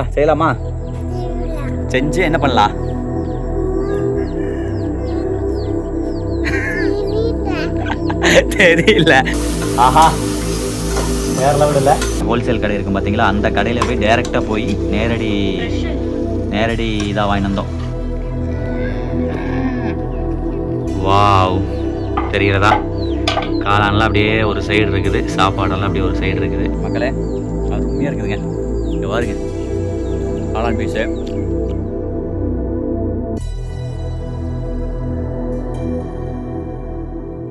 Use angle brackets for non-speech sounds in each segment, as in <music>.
செய்யலாமா? செஞ்சு என்ன பண்ணலாம் தெரியல. ஆஹா. வேற லெவல் இல்லை ஹோல்சேல் கடை இருக்கும் பார்த்தீங்களா அந்த கடையில் போய் டைரெக்டாக போய் நேரடி நேரடி இதாக வாங்கி வந்தோம். வாவ். தெரிகிறதா காளான்லாம் அப்படியே ஒரு சைடு இருக்குது. சாப்பாடெல்லாம் அப்படியே ஒரு சைடு இருக்குது. மக்களே அருமையாக இருக்குதுங்க. இங்கே பாருங்க. காளான் பீஸு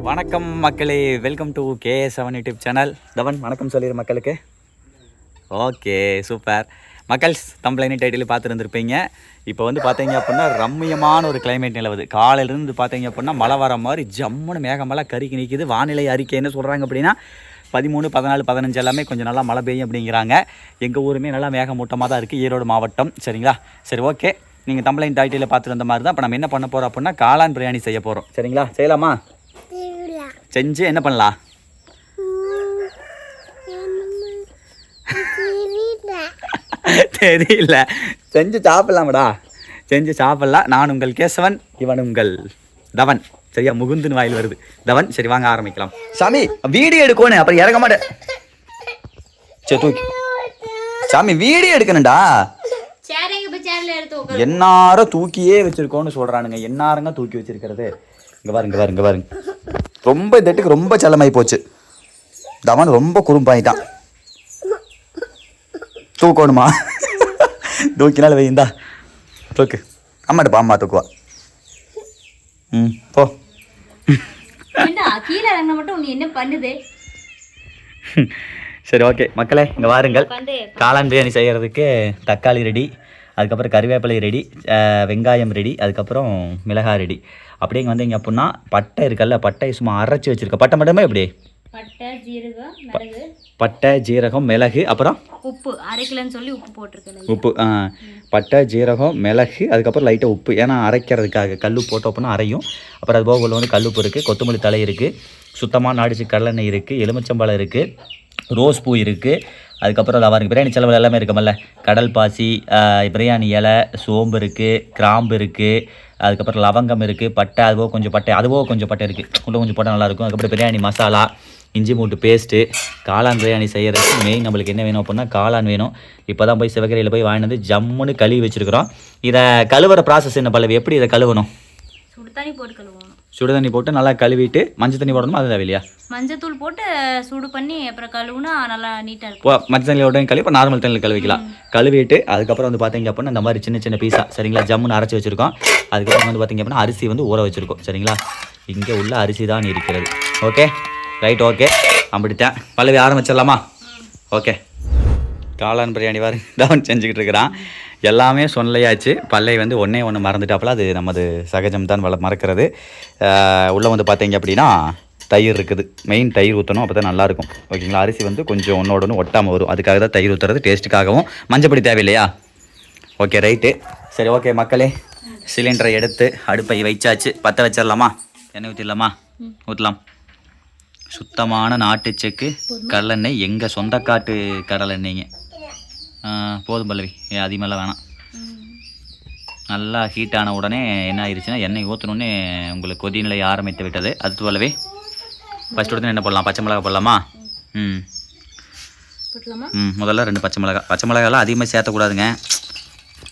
வணக்கம் மக்களே welcome to K seven YouTube channel தவன் வணக்கம் சொல்லிடு மக்களுக்கு. ஓகே சூப்பர் மக்கள்ஸ் தம்பளைனி டைட்டில் பார்த்துருந்துருப்பீங்க. இப்போ வந்து பார்த்தீங்க அப்படின்னா ரம்மியமான ஒரு கிளைமேட் நிலவுது. காலையிலேருந்து பார்த்தீங்க அப்படின்னா மழை வர மாதிரி ஜம்முன்னு மேகமெல்லாம் கருக்கி நிற்கிது வானிலை அறிக்கை என்ன சொல்கிறாங்க அப்படின்னா பதிமூணு பதினாலு பதினஞ்சு எல்லாமே கொஞ்சம் நல்லா மழை பெய்யும் அப்படிங்கிறாங்க. எங்கள் ஊருமே நல்லா மேகமூட்டமாக தான் இருக்குது ஈரோடு மாவட்டம். சரிங்களா? சரி ஓகே. நீங்கள் தம்பளைன் டைட்டில் பார்த்துட்டு வந்த மாதிரி தான் இப்போ நம்ம என்ன பண்ண போகிறோம் அப்படின்னா காளான் பிரியாணி செய்ய போகிறோம் சரிங்களா? செய்யலாமா? செஞ்சு என்ன பண்ணலாம்? <laughs> தெரியல. செஞ்சு சாப்பிடலாமடா. செஞ்சு சாப்பிடலாம். நான் உங்கள் கேசவன் இவன் உங்கள் தவன். சரியா முகுந்துன்னு வாயில் வருது. தவன் சரி வாங்க ஆரம்பிக்கலாம். சாமி வீடியோ எடுக்கணும் அப்புறம் இறங்க மாட்டேன். சரி தூக்கி. சாமி வீடியோ எடுக்கணும்டா. சேர் என்னாரும் தூக்கியே வச்சிருக்கோன்னு சொல்றானுங்க. என்னாரங்க தூக்கி வச்சிருக்கிறது. இங்க பாருங்க இங்க பாருங்க இங்க பாருங்க. ரொம்ப தட்டுக்கு ரொம்ப செல்லமாயி போச்சு. தவன் ரொம்ப குறும்பாயிட்டான். தூக்கணுமா? தூக்கினால வைந்தா தூக்கு. அம்மாட்ட அம்மா தூக்குவா. ம் போ. கீழே இறங்கின மட்டும் நீ என்ன பண்ணுது? சரி ஓகே மக்களே இங்கே வாருங்கள். காளான் பிரியாணி செய்கிறதுக்கு தக்காளி ரெடி அதுக்கப்புறம் கறிவேப்பிலை ரெடி வெங்காயம் ரெடி அதுக்கப்புறம் மிளகாய் ரெடி. அப்படியே இங்கே வந்தீங்க அப்படின்னா பட்டை இருக்குல்ல பட்டை சும்மா அரைச்சி வச்சிருக்க. பட்டை மட்டுமே எப்படி? பட்டை ஜீரகம் மிளகு. பட்டை ஜீரகம் மிளகு அப்புறம்? உப்பு அரைக்கலன்னு சொல்லி உப்பு போட்டிருக்கேன் உப்பு ஆ, பட்டை ஜீரகம் மிளகு அதுக்கப்புறம் லைட்டாக உப்பு. ஏன்னா அரைக்கிறதுக்காக கல் போட்டோம் அப்படின்னா அரையும். அப்புறம் அது போக உள்ள வந்து கல்லுப்பு இருக்குது கொத்தமல்லி தலை இருக்குது சுத்தமாக நாடிச்சு கடலெண்ணெய் இருக்குது எலுமிச்சம்பழம் இருக்குது ரோஸ் பூ இருக்குது அதுக்கப்புறம் அதை பாருங்க பிரியாணி செலவு எல்லாமே இருக்குமல்ல கடல் பாசி பிரியாணி இலை சோம்பு இருக்குது கிராம்பு இருக்குது அதுக்கப்புறம் லவங்கம் இருக்குது பட்டை அதுபோக கொஞ்சம் பட்டை அதுபோக கொஞ்சம் பட்டை இருக்குது உள்ள கொஞ்சம் பட்டை நல்லாயிருக்கும் அதுக்கப்புறம் பிரியாணி மசாலா இஞ்சி மூட்டு பேஸ்ட்டு காளான் பிரியாணி செய்கிறதுக்கு மெயின் நம்மளுக்கு என்ன வேணும் அப்படின்னா காளான் வேணும். இப்போ தான் போய் சிவகரையில் போய் வாங்கிட்டு வந்து ஜம்முன்னு கழுவி வச்சுருக்கிறோம். இதை கழுவுற ப்ராசஸ் என்ன பல்லவி? எப்படி இதை கழுவணும்? சுடு தண்ணி போட்டு கழுவணும். சுடு தண்ணி போட்டு நல்லா கழுவிட்டு மஞ்சள் தண்ணி போடணுமா? அது தேவையில்லையா? மஞ்சத்தூள் போட்டு சூடு பண்ணி அப்புறம் கழுவுனா நல்லா நீட்டா இருக்கும் மஞ்சள் தண்ணியில் உடனே கழுவி இப்போ நார்மல் தண்ணியில் கழுவிக்கலாம். கழுவிட்டு அதுக்கப்புறம் வந்து பார்த்தீங்க அப்படின்னா இந்த மாதிரி சின்ன சின்ன பீஸா சரிங்களா? ஜம்முன்னு அரைச்சி வச்சுருக்கோம். அதுக்கப்புறம் வந்து பார்த்தீங்க அப்படின்னா அரிசி வந்து ஊற வச்சுருக்கோம் சரிங்களா? இங்கே உள்ள அரிசி தான் இருக்கிறது. ஓகே ரைட் ஓகே அப்படித்தான் பல்லவி ஆரம்பிச்சிடலாமா? ஓகே காளான் பிரியாணி வாரு <laughs> தான் செஞ்சுக்கிட்டு இருக்கிறான். எல்லாமே சொல்லலையாச்சு பல்லை வந்து ஒன்றே ஒன்று மறந்துட்டாப்புல. அது நமது சகஜம் தான் வள மறக்கிறது. உள்ளே வந்து பார்த்தீங்க அப்படின்னா தயிர் இருக்குது. மெயின் தயிர் ஊற்றணும் அப்போ தான் நல்லாயிருக்கும் ஓகேங்களா அரிசி வந்து கொஞ்சம் ஒன்றோட ஒன்று ஒட்டாமல் வரும். அதுக்காக தான் தயிர் ஊற்றுறது டேஸ்ட்டுக்காகவும் மஞ்சப்பொடி தேவையில்லையா? ஓகே ரைட்டு சரி ஓகே மக்களே. சிலிண்டரை எடுத்து அடுப்பை வைச்சாச்சு. பற்ற வச்சிடலாமா? எண்ணெய் ஊற்றிடலாமா ஊற்றலாம் சுத்தமான நாட்டு செக்கு. கடலெண்ணெய். எங்கள் சொந்த காட்டு கடலெண்ணெய்ங்க போதும் பல்லவி. ஏ, அதிகமெல்லாம் வேணாம். நல்லா ஹீட் ஆன உடனே என்ன ஆயிடுச்சுன்னா எண்ணெய் ஊற்றணுன்னே உங்களுக்கு கொதி நிலை ஆரம்பித்து விட்டது. அது பல்லவி ஃபஸ்ட் உடனே என்ன போடலாம்? பச்சை மிளகா போடலாமா? ம். ம் முதல்ல ரெண்டு பச்சை மிளகா பச்சை மிளகாலாம் அதிகமாக சேர்த்தக்கூடாதுங்க.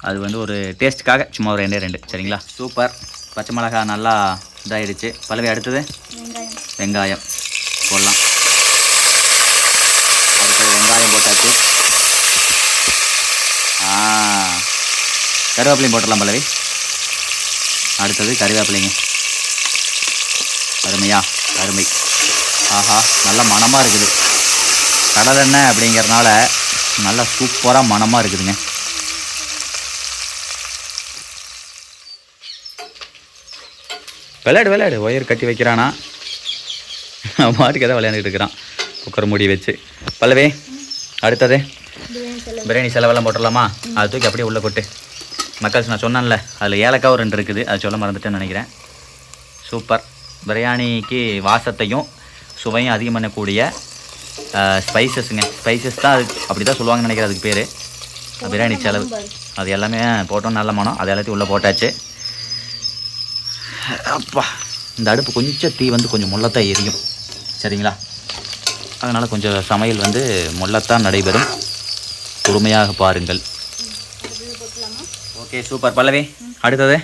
அது வந்து ஒரு டேஸ்ட்டுக்காக சும்மா ஒரு ரெண்டே ரெண்டு. சரிங்களா? சூப்பர். பச்சை மிளகா நல்லா இதாகிடுச்சு பல்லவி அடுத்தது? வெங்காயம். போடலாம். அடுத்தது வெங்காயம் போட்டாச்சு. கருவேப்பிலையும் போட்டுடலாம் பல்லவி. அடுத்தது கருவேப்பிலைங்க அருமையா அருமை. ஆஹா நல்ல மணமாக இருக்குது. கடலெண்ணெய் அப்படிங்கிறனால நல்லா சூப்பராக மணமாக இருக்குதுங்க. விளையாடு விளையாடு. ஒயர் கட்டி வைக்கிறானா? அவன் பாட்டுக்கு எதாவது விளையாண்டுட்டு இருக்கிறான். குக்கர் மூடி வச்சு. பல்லவே அடுத்தது. பிரியாணி செலவெல்லாம் போட்டுடலாமா? அது தூக்கி அப்படியே உள்ளே கொட்டு. மக்கள்ஸ் நான் சொன்னேன்ல அதில் ஏலக்காய் ரெண்டு இருக்குது. அது சொல்ல மறந்துட்டேன்னு நினைக்கிறேன். சூப்பர். பிரியாணிக்கு வாசத்தையும் சுவையும் அதிகம் பண்ணக்கூடிய ஸ்பைசஸ்ங்க ஸ்பைசஸ் தான் அது அப்படி தான் சொல்லுவாங்கன்னு நினைக்கிறேன் அதுக்கு பேர். பிரியாணி செலவு. அது எல்லாமே போட்டோம் நல்ல மனம். அது எல்லாத்தையும் உள்ளே போட்டாச்சு. அப்பா இந்த அடுப்பு கொஞ்சம் தீ வந்து கொஞ்சம் முள்ளத்தான் எரியும். சரிங்களா? அதனால் கொஞ்சம் சமையல் வந்து முள்ளத்தான் நடைபெறும். பொறுமையாக பாருங்கள். ஓகே சூப்பர் பல்லவி அடுத்தது?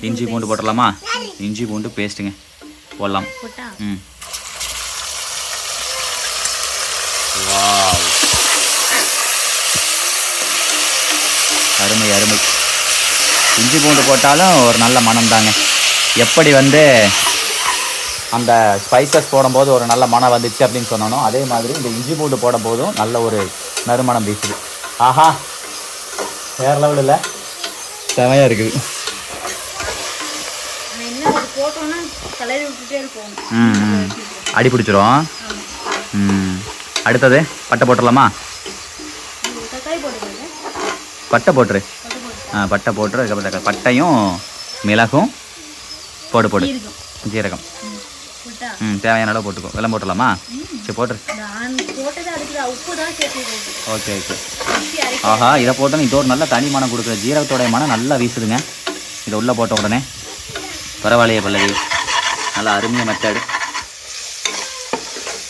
இஞ்சி பூண்டு போட்டுடலாமா? இஞ்சி பூண்டு பேஸ்ட்டுங்க. போடலாம். ம். வாவ். அருமை அருமை. இஞ்சி பூண்டு போட்டாலும் ஒரு நல்ல மனம் தாங்க எப்படி வந்து அந்த ஸ்பைசஸ் போடும்போது ஒரு நல்ல மனம் வந்துச்சு அப்படின்னு சொன்னனோ அதே மாதிரி இந்த இஞ்சி பூண்டு போடும் போதும் நல்ல ஒரு நறுமணம் வீசுது. ஆஹா வேற லெவல் இல்லை. செமையாக இருக்குது. ம் ம். அடி பிடிச்சிரும். ம். அடுத்தது பட்டை போட்டுடலாமா? பட்டை போட்டுரு. போட்டு போட்டு ஆ பட்டை போட்டுரு. அதுக்கப்புறம் பட்டையும் மிளகும். போடு போடு. ஜீரகம். ம் தேவையான அளவு போட்டுக்கோ. வெள்ளம் போட்டுடலாமா? சரி போட்டுரு. Okay okay. ஆஹா இதை போட்டோன்னு இது ஒரு நல்ல தனி மனம் கொடுக்குற ஜீரகத்தோடைய மனம் நல்லா வீசுதுங்க. இதை உள்ளே போட்ட உடனே பரவாயில்லையே பல்லவி. நல்லா அருமையாக மெத்தடு.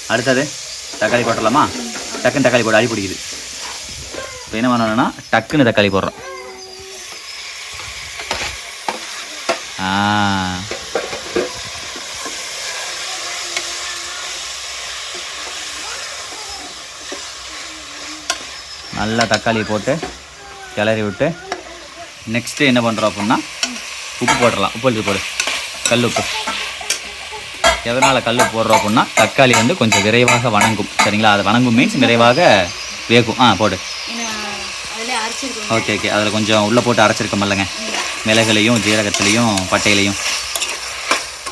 அடுத்தது தக்காளி போட்டுடலாமா? டக்குன்னு தக்காளி போட அடி பிடிக்குது. இப்போ என்ன பண்ணணும்னா டக்குன்னு தக்காளி போடுறோம். ஆ. நல்லா தக்காளி போட்டு கிளறி விட்டு நெக்ஸ்ட்டு என்ன பண்ணுறோம் அப்படின்னா உப்பு போட்டுடலாம். உப்பு எடுத்து போடு. கல் உப்பு. எதனால் கல் போடுறோம் அப்படின்னா தக்காளி வந்து கொஞ்சம் விரைவாக வணங்கும். சரிங்களா? அது வணங்கும் மீன்ஸ் விரைவாக வேகும். ஆ போடு. ஓகே ஓகே அதில் கொஞ்சம் உள்ளே போட்டு அரைச்சிருக்கோம்லங்க மிளகுலையும் ஜீரகத்துலேயும் பட்டையிலையும்.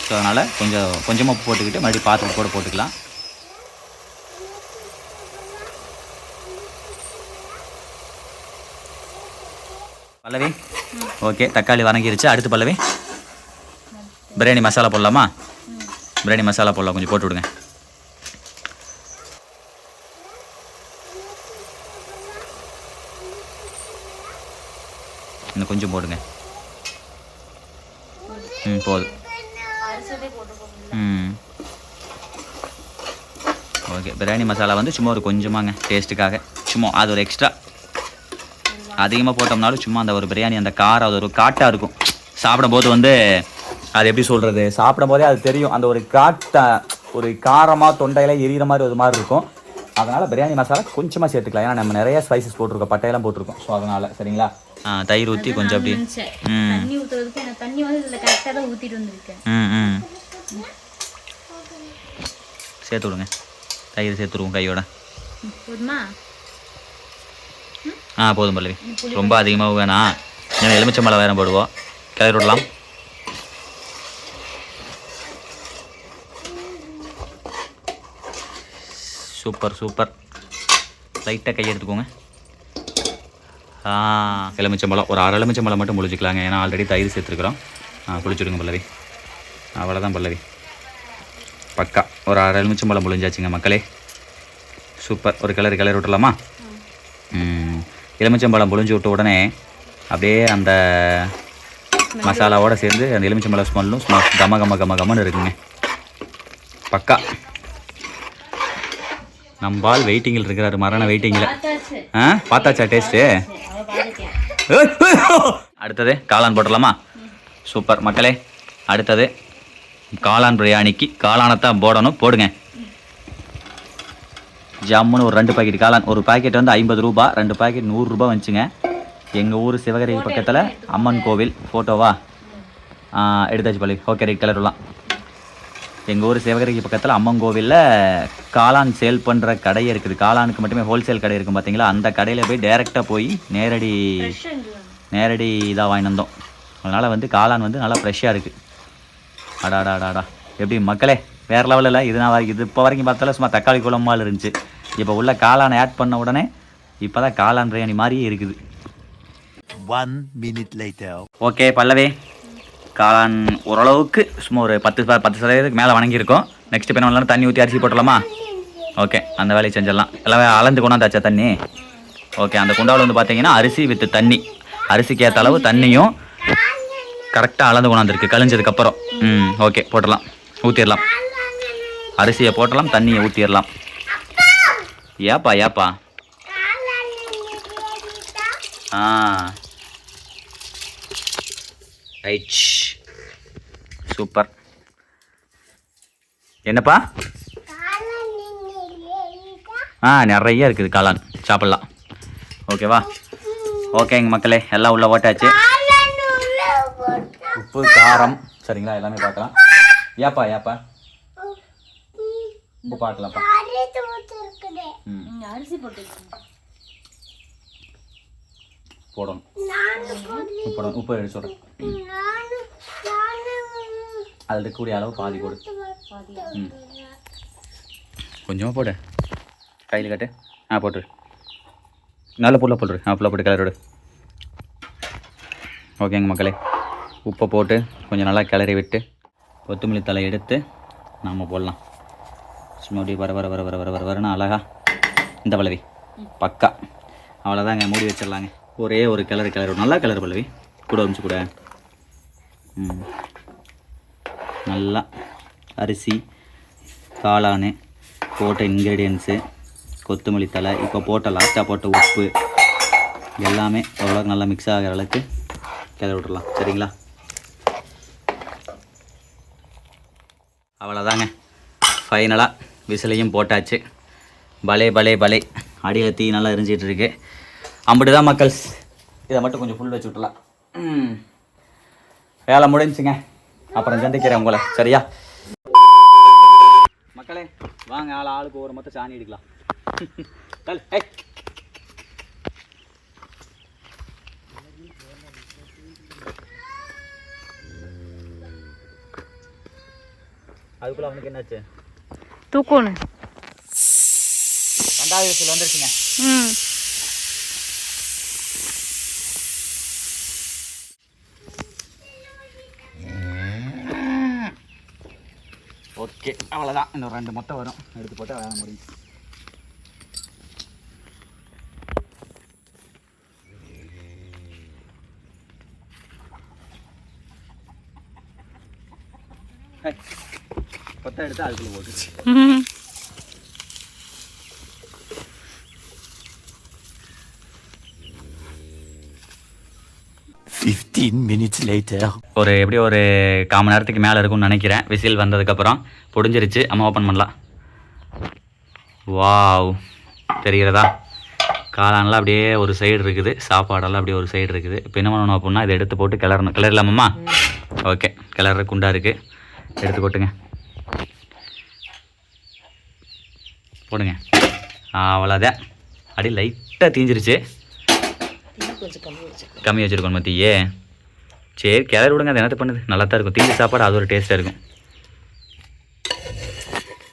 ஸோ அதனால் கொஞ்சம் கொஞ்சமாக உப்பு போட்டுக்கிட்டு மறுபடியும் உப்பு கூட போட்டுக்கலாம். பல்லவி. ஓகே தக்காளி வணங்கிருச்சு. அடுத்து பல்லவி. பிரியாணி மசாலா போடலாமா? பிரியாணி மசாலா போடலாம். கொஞ்சம் போட்டு விடுங்க. இன்னும் கொஞ்சம் போடுங்க. ம் போதும். ம். ஓகே பிரியாணி மசாலா வந்து சும்மா ஒரு கொஞ்சமாங்க டேஸ்ட்டுக்காக சும்மா அது ஒரு எக்ஸ்ட்ரா அதிகமாக போட்டோம்னாலும் சும்மா அந்த ஒரு பிரியாணி அந்த காரம் அது ஒரு காட்டாக இருக்கும். சாப்பிடும்போது வந்து அது எப்படி சொல்கிறது சாப்பிடும்போதே அது தெரியும். அந்த ஒரு காட்டை ஒரு காரமாக தொண்டையில எரியிற மாதிரி ஒரு மாதிரி இருக்கும். அதனால் பிரியாணி மசாலா கொஞ்சமாக சேர்த்துக்கலாம். ஏன்னா நம்ம நிறைய ஸ்பைசஸ் போட்டிருக்கோம். பட்டையெல்லாம் போட்டிருக்கோம். ஸோ அதனால் சரிங்களா? ஆ தயிர் ஊற்றி கொஞ்சம் அப்படி. தண்ணி ஊற்றுறதுக்கு எனக்கு தண்ணி வந்து இதில் கரெக்டாக தான் ஊற்றிட்டு வந்திருக்கேன். ம் ம். சேர்த்து விடுங்க. தயிர் சேர்த்துருவோம் கையோட. போதுமா? ஆ போதும் பல்லவி. ரொம்ப அதிகமாக வேணாம். ஏன்னா எலுமிச்சம்பழம் வேறு போடுவோம். கிளறி விடலாம். Super super. லைட்டாக கை எடுத்துக்கோங்க. ஆ எலுமிச்சம்பழம் ஒரு அரை எலுமிச்சம்பழம் மட்டும் முழிச்சிக்கலாங்க. ஏன்னா ஆல்ரெடி தயிர் சேர்த்துருக்குறோம். ஆ குளிச்சுடுங்க பல்லவி. அவ்வளோதான் பல்லவி. பக்கா. ஒரு அரை எலுமிச்சம்பழம் முழிஞ்சாச்சுங்க மக்களே. சூப்பர். ஒரு கிளறி கிளறி விட்டுலாமா எலுமிச்சம்பழம் புழிஞ்சு விட்ட உடனே அப்படியே அந்த மசாலாவோட சேர்ந்து அந்த எலுமிச்சம்பழம் ஸ்மெல்லும் கம கம கம கமன்னு இருக்குங்க. பக்கா. நம்பால் வெயிட்டிங்கில் இருக்கிறாரு மரண வெயிட்டிங்கில் ஆ? பார்த்தாச்சா டேஸ்ட்டு அடுத்தது காளான் போட்டலாமா சூப்பர். மக்களே அடுத்தது காளான் பிரியாணிக்கு காளானைத்தான் போடணும். போடுங்க. ஜம்முன்னு ஒரு ரெண்டு பாக்கெட் காளான். ஒரு பாக்கெட் வந்து ஐம்பது ரூபா ரெண்டு பாக்கெட் நூறுரூபா வந்துச்சுங்க. எங்கள் ஊர் சிவகரி பக்கத்தில் அம்மன் கோவில். ஃபோட்டோவா எடுத்தாச்சு பள்ளி ஓகே ரைட் கலர்லாம் எங்கள் ஊர் சிவகரிக்கு பக்கத்தில் அம்மன் கோவிலில் காளான் சேல் பண்ணுற கடை இருக்குது. காளானுக்கு மட்டுமே ஹோல்சேல் கடை இருக்கும் பார்த்தீங்களா அந்த கடையில் போய் டைரெக்டாக போய் நேரடி நேரடி இதாக வாங்கிட்டு வந்தோம். அதனால் வந்து காளான் வந்து நல்லா ஃப்ரெஷ்ஷாக இருக்குது அடாடா அடாடா எப்படி மக்களே வேறு லெவலில் இது நான் வரைக்கும் இது இப்போ வரைக்கும் பார்த்தாலும் சும்மா தக்காளி குழம்பால் இருந்துச்சு. இப்போ உள்ள காளான் ஆட் பண்ண உடனே இப்போ தான் காளான் பிரியாணி மாதிரியே இருக்குது. One minute later. Okay Pallavi. காளான் ஓரளவுக்கு சும்மா ஒரு பத்து பத்து சதவீதத்துக்கு மேலே வணங்கியிருக்கோம். நெக்ஸ்ட் இப்போ என்ன தண்ணி ஊற்றி அரிசி போட்டுடலாமா? ஓகே அந்த வேலையை செஞ்சிடலாம். எல்லாம் அளந்து கொண்டாந்தாச்சா தண்ணி? ஓகே அந்த குண்டாவில் வந்து பார்த்தீங்கன்னா அரிசி வித்து தண்ணி. அரிசிக்கு ஏற்ற அளவு தண்ணியும் கரெக்டாக அளந்து கொண்டாந்துருக்கு கழிஞ்சதுக்கப்புறம் ம் ஓகே போட்டுடலாம். ஊற்றிடலாம் அரிசியை போட்டலாம் தண்ணியை ஊற்றிடலாம் ஏப்பா ஏப்பா. ஆ. ரைட். சூப்பர். என்னப்பா? ஆ நிறைய இருக்குது காளான். சாப்பிட்லாம். ஓகேவா? ஓகேங்க மக்களே எல்லாம் உள்ள ஓட்டாச்சு. உப்பு காரம். சரிங்களா எல்லாமே பார்க்கலாம். ஏப்பா ஏப்பா? உப்பு பார்க்கலாம்ப்பா ம். இங்க அரிசி போட்டு போடணும். உப்பு போடணும். உப்பு எடுத்து சொல்கிறேன் அதில் இருக்கக்கூடிய அளவு பாதி போடு. ம். கொஞ்சமாக போடு. கையில் கட்டு. ஆ போட்டுரு. நல்ல புல்ல போட்டுரு. ஆ புல்ல போட்டு கிளறி விடு ஓகேங்க மக்களே. உப்பை போட்டு கொஞ்சம் நல்லா கிளறி விட்டு கொத்தமல்லி தலை எடுத்து நாம் போடலாம். சும்மா அப்படியே வர வர வர வர வர வர வரணும் அழகா. இந்த பல்லவி. பக்கா. அவ்வளோதாங்க மூடி வச்சிடலாங்க. ஒரே ஒரு கிளறு கிளறு நல்லா கிளறு பல்லவி. கூட வந்துச்சு கூட. ம். நல்லா அரிசி காளான் போட்ட இன்க்ரீடியன்ஸு கொத்தமல்லி தலை இப்போ போட்ட லாஸ்ட்டாக போட்ட உப்பு. எல்லாமே ஓரளவுக்கு நல்லா மிக்ஸ் ஆகிற அளவுக்கு கிளறி விட்டுறலாம் சரிங்களா? அவ்வளோதாங்க ஃபைனலாக விசிலையும் போட்டாச்சு. பலே பலே பலே. அடியில் தீ நல்லா எரிஞ்சிட்டு இருக்கு. அம்பிட்டு தான் மக்கள்ஸ். இதை மட்டும் கொஞ்சம் ஃபுல் வச்சு விட்டலாம் வேலை முடிஞ்சுங்க. அப்புறம் சந்திக்கிறேன் உங்களை. சரியா? மக்களே வாங்க ஆள் ஆளுக்கு ஒரு மொத்தம் சாணி எடுக்கலாம். ஏய். அதுக்குள்ள அவனுக்கு என்னாச்சு? தூக்கணும் ரெண்டாவது வயசுல வந்துருச்சுங்க. ம். ஓகே அவ்வளோதான் இன்னும் ரெண்டு மொத்தம் வரும். எடுத்து போட்டால் வேலை முடியும். கொத்தம் எடுத்து அதுக்குள்ளே போட்டுச்சு ம். 15 minutes later. ஒரு எப்படி ஒரு கால் மணி நேரத்துக்கு மேலே இருக்கும்னு நினைக்கிறேன். விசில் வந்ததுக்கப்புறம் பொடிஞ்சிருச்சு. அம்மா ஓப்பன் பண்ணலாம். வாவ் தெரிகிறதா? காளான்லாம் அப்படியே ஒரு சைடு இருக்குது. சாப்பாடெல்லாம் அப்படியே ஒரு சைடு இருக்குது. இப்போ என்ன பண்ணணும் அப்படின்னா இதை எடுத்து போட்டு கிளறணும். கிளறலாமாம்மா? ஓகே கிளற குண்டா இருக்குது எடுத்து கொட்டுங்க போடுங்க. அவ்வளோதான் அப்படியே லைட்டாக தீஞ்சிருச்சு. கம்மி வச்சுருக்கோம் மத்தியே. சரி கிளறி விடுங்க அது என்னத்த பண்ணுது? நல்லா தான் இருக்கும். தீஞ்ச சாப்பாடு அது ஒரு டேஸ்ட்டாக இருக்கும்.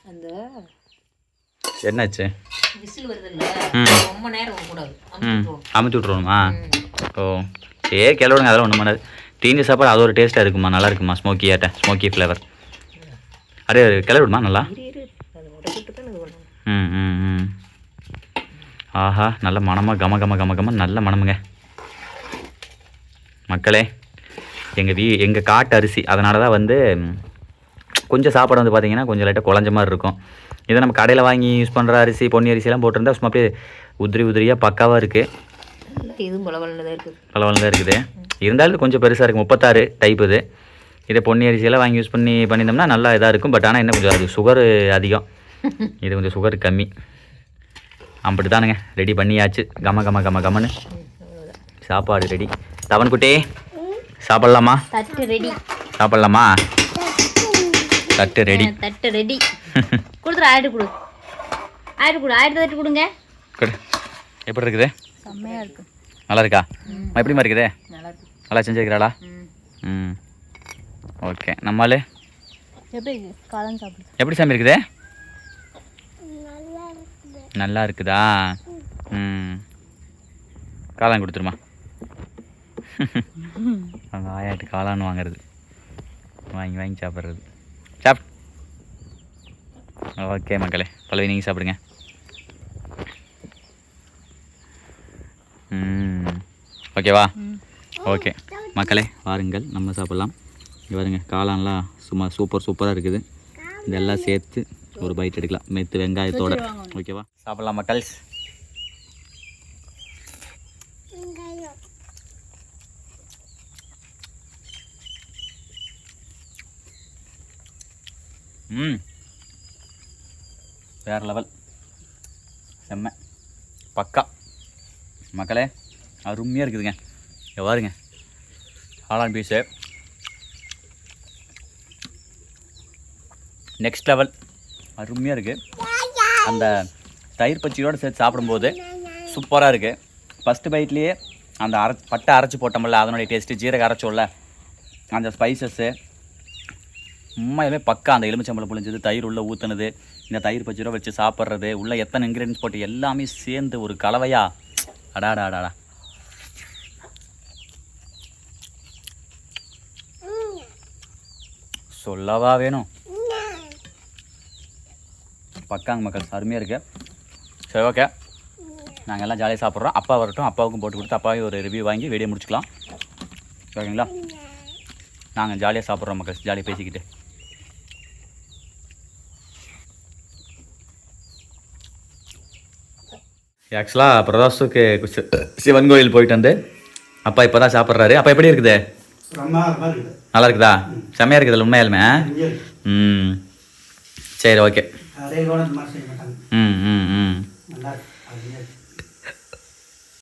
அந்த என்னாச்சு? அமுத்தி விட்ருவோமா ஓ சரி கிளறி விடுங்க அதெல்லாம் ஒன்றும் பண்ணாது. தீஞ்ச சாப்பாடு அது ஒரு டேஸ்ட்டாக இருக்குமா? நல்லா இருக்குமா? ஸ்மோக்கி ஆட்ட ஸ்மோக்கி ஃப்ளேவர் அப்படியே கிளறி விடுமா நல்லா இரு இரு அது உடச்சிட்டு தான் இது பண்ணணும் ம் ம் ம். ஆஹா நல்ல மணமாக கம கம கம கம நல்ல மணமுங்க மக்களே எங்கள் வீ எங்கள் காட்டு அரிசி அதனால தான் வந்து கொஞ்சம் சாப்பாடு வந்து பார்த்தீங்கன்னா கொஞ்சம் லைட்டாக குழஞ்ச மாதிரி இருக்கும். இதை நம்ம கடையில் வாங்கி யூஸ் பண்ணுற அரிசி பொன்னி அரிசியெல்லாம் போட்டிருந்தா சும்மா அப்படியே உதிரி உதிரியாக பக்காவாக இருக்குது இதுவும் பலவலில் தான் இருக்குது. பலவலம் தான் இருக்குது. இருந்தாலும் கொஞ்சம் பெருசாக இருக்குது முப்பத்தாறு டைப் இது. இதே பொன்னி அரிசியெல்லாம் வாங்கி யூஸ் பண்ணி பண்ணியிருந்தோம்னா நல்லா இதாக இருக்கும். பட் ஆனால் என்ன கொஞ்சம் அது சுகர் அதிகம். இது கொஞ்சம் சுகர் கம்மி. அப்படி தானுங்க ரெடி பண்ணியாச்சு. கம கம கம கமன்னு. சாப்பாடு ரெடி தவன் குட்டி சாப்பிட்லாமா? தட்டு ரெடி சாப்பிட்லாமா? தட்டு ரெடி தட்டு ரெடி கொடுத்துரு ஆயிட்டு கொடு. ஆயிட்டு கொடு ஆயிட்டு தட்டு கொடுங்க. கொடு. எப்படி இருக்குது? செம்மையாக இருக்கு. நல்லா இருக்கா? அம்மா, எப்படிம்மா இருக்குது? நல்லா இருக்கு. நல்லா செஞ்சுருக்கிறாளா? ம். ம். ஓகே. நம்மளே? எப்படி காலம் சாப்பிடு. எப்படி சாமி இருக்குது? நல்லா இருக்குதா ம். காளான் கொடுத்துருமா. அவங்க ஆயாட்டு காளான் வாங்குறது. வாங்கி வாங்கி சாப்பிட்றது. சாப். ஓகே மக்களே பழைய நீங்கள் சாப்பிடுங்க. ஓகேவா ஓகே மக்களே வாருங்கள். நம்ம சாப்பிட்லாம். இங்க காளான்லாம் சும்மா சூப்பர் சூப்பராக இருக்குது. இதெல்லாம் சேர்த்து ஒரு பைட் எடுக்கலாம். மெத்து வெங்காயத்தோட. ஓகேவா சாப்பிட்லாம் மக்கள்ஸ் ம். வேறு லெவல் செம்ம. பக்கா. மக்களே அருமையாக இருக்குதுங்க. இங்க பாருங்க. காளான் பீஸு நெக்ஸ்ட் லெவல் அருமையாக இருக்குது அந்த தயிர் பச்சையோடு சேர்த்து சாப்பிடும்போது சூப்பராக இருக்குது ஃபஸ்ட்டு பைட்லேயே அந்த அரை பட்டை அரைச்சி போட்டோம்ல அதனுடைய டேஸ்ட்டு ஜீரக அரைச்சோல்ல அந்த ஸ்பைசஸ்ஸு உண்மையாகவே பக்கா அந்த எலுமிச்சம்பழம் புளிஞ்சது தயிர் உள்ளே ஊற்றுனது இந்த தயிர் பச்சையோட வச்சு சாப்பிட்றது உள்ள எத்தனை இன்க்ரீடியன்ஸ் போட்டு எல்லாமே சேர்ந்து ஒரு கலவையா அடாடா அடாடா சொல்லவா வேணும்? பக்காங்க மக்கள் அருமையாக இருக்கு. சரி ஓகே நாங்கள் எல்லாம் ஜாலியாக சாப்பிட்றோம். அப்பா வரட்டும். அப்பாவுக்கும் போட்டு கொடுத்து அப்பாவே ஒரு ரிவ்யூ வாங்கி வீடியோ முடிச்சுக்கலாம். ஓகேங்களா நாங்கள் ஜாலியாக சாப்பிட்றோம் மக்கள். ஜாலியாக பேசிக்கிட்டு. ஆக்சுவலாக பிரதோஷத்துக்கு சி- சிவன் கோயில் போயிட்டு வந்து அப்பா இப்போ தான் சாப்பிட்றாரு. அப்பா எப்படி இருக்குது? இருக்குது? நல்லா இருக்குதா? செம்மையாக இருக்குதுல்ல உண்மையாலுமே. ம். சரி ஓகே அதே இந்த மாதிரி செய்ய மாட்டாங்க ம் ம் ம் நல்லா.